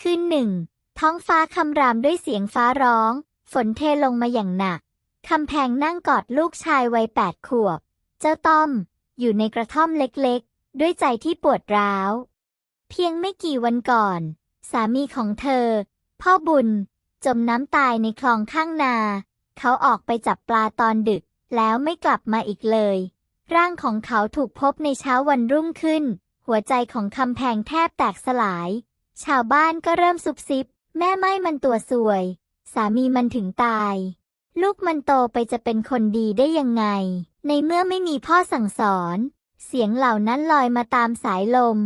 คืนหนึ่ง ท้องฟ้าคำรามด้วยเสียงฟ้าร้อง ฝนเทลงมาอย่างหนัก คำแพงนั่งกอดลูกชายวัยแปดขวบ เจ้าต้อม อยู่ในกระท่อมเล็กๆ ด้วยใจที่ปวดร้าว เพียงไม่กี่วันก่อน สามีของเธอ พ่อบุญ จมน้ำตายในคลองข้างนา เขาออกไปจับปลาตอนดึก แล้วไม่กลับมาอีกเลย ร่างของเขาถูกพบในเช้าวันรุ่งขึ้น หัวใจของคำแพงแทบแตกสลาย ชาวบ้านก็เริ่มซุบซิบ แม่ไม่มันตัวสวย สามีมันถึงตาย ลูกมันโตไปจะเป็นคนดีได้ยังไง ในเมื่อไม่มีพ่อสั่งสอน เสียงเหล่านั้นลอยมาตามสายลม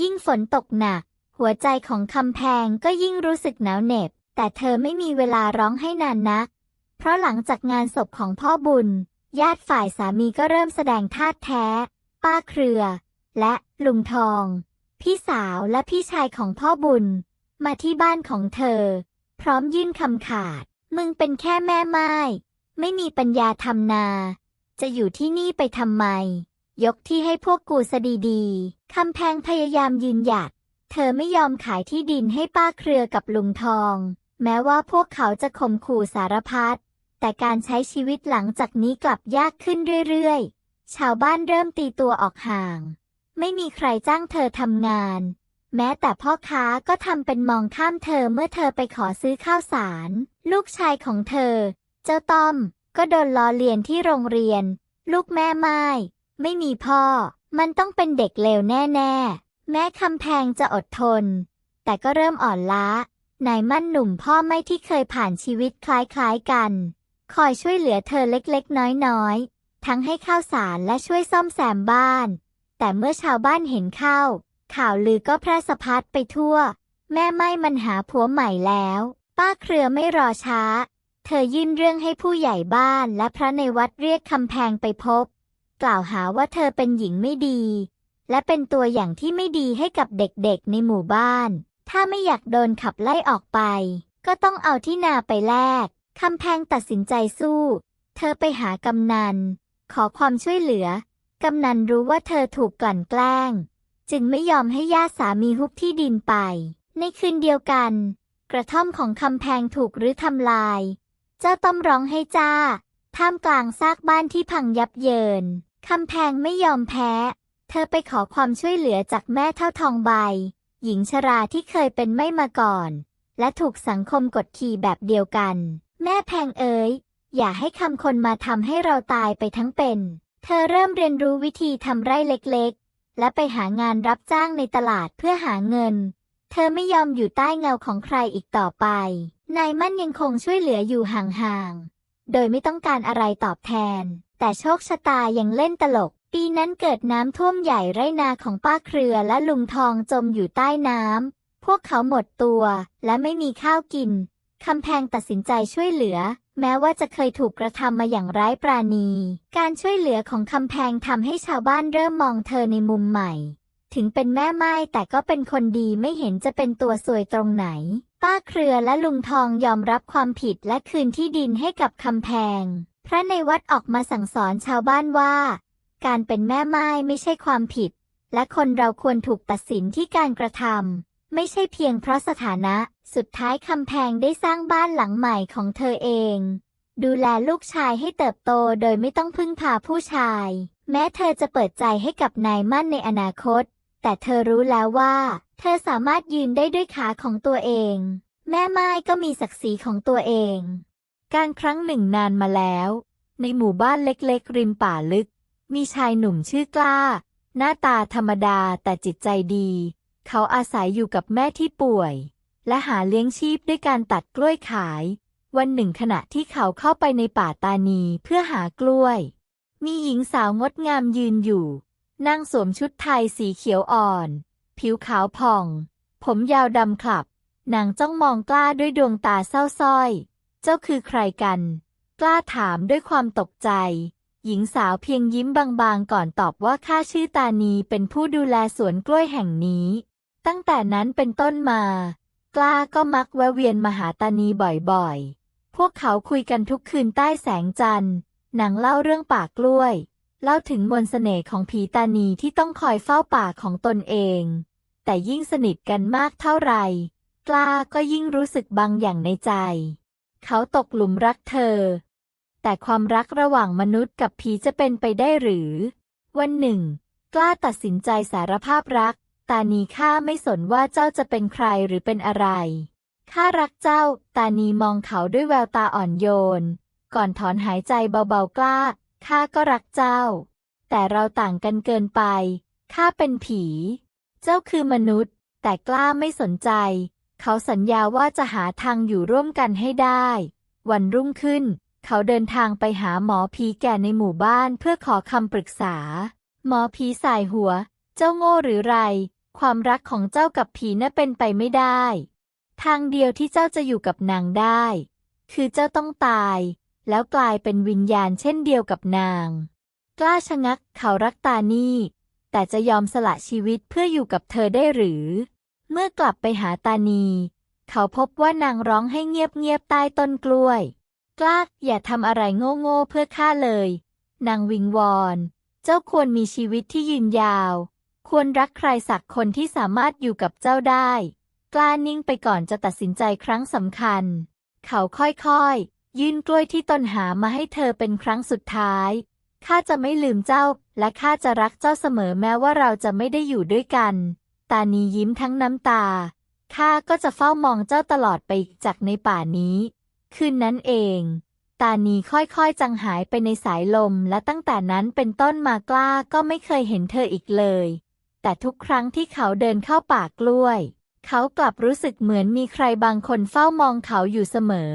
ยิ่งฝนตกหนัก หัวใจของคำแพงก็ยิ่งรู้สึกหนาวเหน็บ แต่เธอไม่มีเวลาร้องให้นานนัก เพราะหลังจากงานศพของพ่อบุญ ญาติฝ่ายสามีก็เริ่มแสดงท่าแท้ ป้าเครือ และลุงทอง พี่สาวและพี่ชายของพ่อบุญ มาที่บ้านของเธอ พร้อมยื่นคำขาด มึงเป็นแค่แม่ไม้ไม่มีปัญญาทำนา จะอยู่ที่นี่ไปทำไม ยกที่ให้พวกกูซะดีๆคำแพงพยายามยืนหยัด เธอไม่ยอมขายที่ดินให้ป้าเครือกับลุงทอง แม้ว่าพวกเขาจะข่มขู่สารพัดแต่การใช้ชีวิตหลังจากนี้กลับยากขึ้นเรื่อยๆ ชาวบ้านเริ่มตีตัวออกห่าง ไม่มีใครจ้างเธอทำงาน แม้แต่พ่อค้าก็ทำเป็นมองข้ามเธอเมื่อเธอไปขอซื้อข้าวสาร ลูกชายของเธอ เจ้าต้อม ก็โดนล้อเลียนที่โรงเรียน ลูกแม่ไม้ไม่มีพ่อ มันต้องเป็นเด็กเลวแน่ๆ แม้คำแพงจะอดทน แต่ก็เริ่มอ่อนล้านายมั่นหนุ่มพ่อไม่ที่เคยผ่านชีวิตคล้ายๆกัน คอยช่วยเหลือเธอเล็กๆ น้อยๆ ทั้งให้ข้าวสารและช่วยซ่อมแซมบ้าน แต่เมื่อชาวบ้านเห็นเข้า ข่าวลือก็แพร่สะพัดไปทั่ว แม่ไม่มันหาผัวใหม่แล้ว ป้าเครือไม่รอช้า เธอยื่นเรื่องให้ผู้ใหญ่บ้านและพระในวัดเรียกคำแพงไปพบ กล่าวหาว่าเธอเป็นหญิงไม่ดี และเป็นตัวอย่างที่ไม่ดีให้กับเด็กๆในหมู่บ้าน ถ้าไม่อยากโดนขับไล่ออกไป ก็ต้องเอาที่นาไปแลกคำแพงตัดสินใจสู้ เธอไปหากำนัน ขอความช่วยเหลือ กำนันรู้ว่าเธอถูกกลั่นแกล้ง จึงไม่ยอมให้ญาติสามีฮุบที่ดินไป ในคืนเดียวกัน กระท่อมของคำแพงถูกรื้อทำลาย เจ้าต้อมร้องให้จ้า ท่ามกลางซากบ้านที่พังยับเยินคำแพงไม่ยอมแพ้ เธอไปขอความช่วยเหลือจากแม่เท่าทองใบ หญิงชราที่เคยเป็นไม่มาก่อน และถูกสังคมกดขี่แบบเดียวกัน แม่แพงเอ๋ยอย่าให้คำคนมาทำให้เราตายไปทั้งเป็น เธอเริ่มเรียนรู้วิธีทำไร่เล็กๆ และไปหางานรับจ้างในตลาดเพื่อหาเงิน เธอไม่ยอมอยู่ใต้เงาของใครอีกต่อไป นายมั่นยังคงช่วยเหลืออยู่ห่างๆ โดยไม่ต้องการอะไรตอบแทน แต่โชคชะตายังเล่นตลก ปีนั้นเกิดน้ำท่วมใหญ่ไรนาของป้าเครือและลุงทองจมอยู่ใต้น้ำ พวกเขาหมดตัวและไม่มีข้าวกิน คำแพงตัดสินใจช่วยเหลือ แม้ว่าจะเคยถูกกระทำมาอย่างร้ายปราณี การช่วยเหลือของคำแพงทำให้ชาวบ้านเริ่มมองเธอในมุมใหม่ ถึงเป็นแม่ไม้แต่ก็เป็นคนดีไม่เห็นจะเป็นตัวสวยตรงไหน ป้าเครือและลุงทองยอมรับความผิดและคืนที่ดินให้กับคำแพง พระในวัดออกมาสั่งสอนชาวบ้านว่า การเป็นแม่ไม้ไม่ใช่ความผิด และคนเราควรถูกตัดสินที่การกระทำ ไม่ใช่เพียงเพราะสถานะ สุดท้ายคำแพงได้สร้างบ้านหลังใหม่ของเธอเอง ดูแลลูกชายให้เติบโตโดยไม่ต้องพึ่งพาผู้ชาย แม้เธอจะเปิดใจให้กับนายมั่นในอนาคต แต่เธอรู้แล้วว่า เธอสามารถยืนได้ด้วยขาของตัวเอง แม่ไม้ก็มีศักดิ์ศรีของตัวเอง การครั้งหนึ่งนานมาแล้ว ในหมู่บ้านเล็กๆ ริมป่าลึก มีชายหนุ่มชื่อกล้า หน้าตาธรรมดาแต่จิตใจดี เขาอาศัยอยู่กับแม่ที่ป่วย และหาเลี้ยงชีพด้วยการตัดกล้วยขาย วันหนึ่งขณะที่เขาเข้าไปในป่าตานีเพื่อหากล้วย มีหญิงสาวงดงามยืนอยู่นางสวมชุดไทยสีเขียวอ่อน ผิวขาวผ่อง ผมยาวดำคลับ นางจ้องมองกล้าด้วยดวงตาเศร้าส้อย เจ้าคือใครกัน กล้าถามด้วยความตกใจ หญิงสาวเพียงยิ้มบางๆ ก่อนตอบว่าข้าชื่อตานีเป็นผู้ดูแลสวนกล้วยแห่งนี้ ตั้งแต่นั้นเป็นต้นมา กล้าก็มักแวะเวียนมาหาตานีบ่อยๆ พวกเขาคุยกันทุกคืนใต้แสงจันทร์นางเล่าเรื่องป่ากล้วย เล่าถึงมนต์เสน่ห์ของผีตานีที่ต้องคอยเฝ้าป่าของตนเอง แต่ยิ่งสนิทกันมากเท่าไหร่ กล้าก็ยิ่งรู้สึกบางอย่างในใจ เขาตกหลุมรักเธอ แต่ความรักระหว่างมนุษย์กับผีจะเป็นไปได้หรือ วันหนึ่ง กล้าตัดสินใจสารภาพรัก ตานีข้าไม่สนว่าเจ้าจะเป็นใครหรือเป็นอะไร ข้ารักเจ้า ตานีมองเขาด้วยแววตาอ่อนโยน ก่อนถอนหายใจเบาๆกล้า ข้าก็รักเจ้า แต่เราต่างกันเกินไป ข้าเป็นผี เจ้าคือมนุษย์ แต่กล้าไม่สนใจ เขาสัญญาว่าจะหาทางอยู่ร่วมกันให้ได้ วันรุ่งขึ้น เขาเดินทางไปหาหมอผีแก่ในหมู่บ้านเพื่อขอคำปรึกษา หมอผีสายหัว เจ้าโง่หรือไร ความรักของเจ้ากับผีน่ะเป็นไปไม่ได้ ทางเดียวที่เจ้าจะอยู่กับนางได้ คือเจ้าต้องตาย แล้วกลายเป็นวิญญาณเช่นเดียวกับนาง กล้าชะงักเขารักตานี่ แต่จะยอมสละชีวิตเพื่ออยู่กับเธอได้หรือ เมื่อกลับไปหาตานี เขาพบว่านางร้องให้เงียบๆใต้ต้นกล้วย กล้าอย่าทำอะไรโง่ๆเพื่อข้าเลย นางวิงวอน เจ้าควรมีชีวิตที่ยืนยาว ควรรักใครสักคนที่สามารถอยู่กับเจ้าได้ กล้านิ่งไปก่อนจะตัดสินใจครั้งสำคัญ เขาค่อยๆ ยื่นกล้วยที่ตนหามาให้เธอเป็นครั้งสุดท้าย ข้าจะไม่ลืมเจ้า และข้าจะรักเจ้าเสมอแม้ว่าเราจะไม่ได้อยู่ด้วยกัน ตานียิ้มทั้งน้ำตา ข้าก็จะเฝ้ามองเจ้าตลอดไปจากในป่านี้ คืนนั้นเองตานีค่อยๆ จางหายไปในสายลม และตั้งแต่นั้นเป็นต้นมากล้าก็ไม่เคยเห็นเธออีกเลย แต่ทุกครั้งที่เขาเดินเข้าป่ากล้วย เขากลับรู้สึกเหมือนมีใครบางคนเฝ้ามองเขาอยู่เสมอ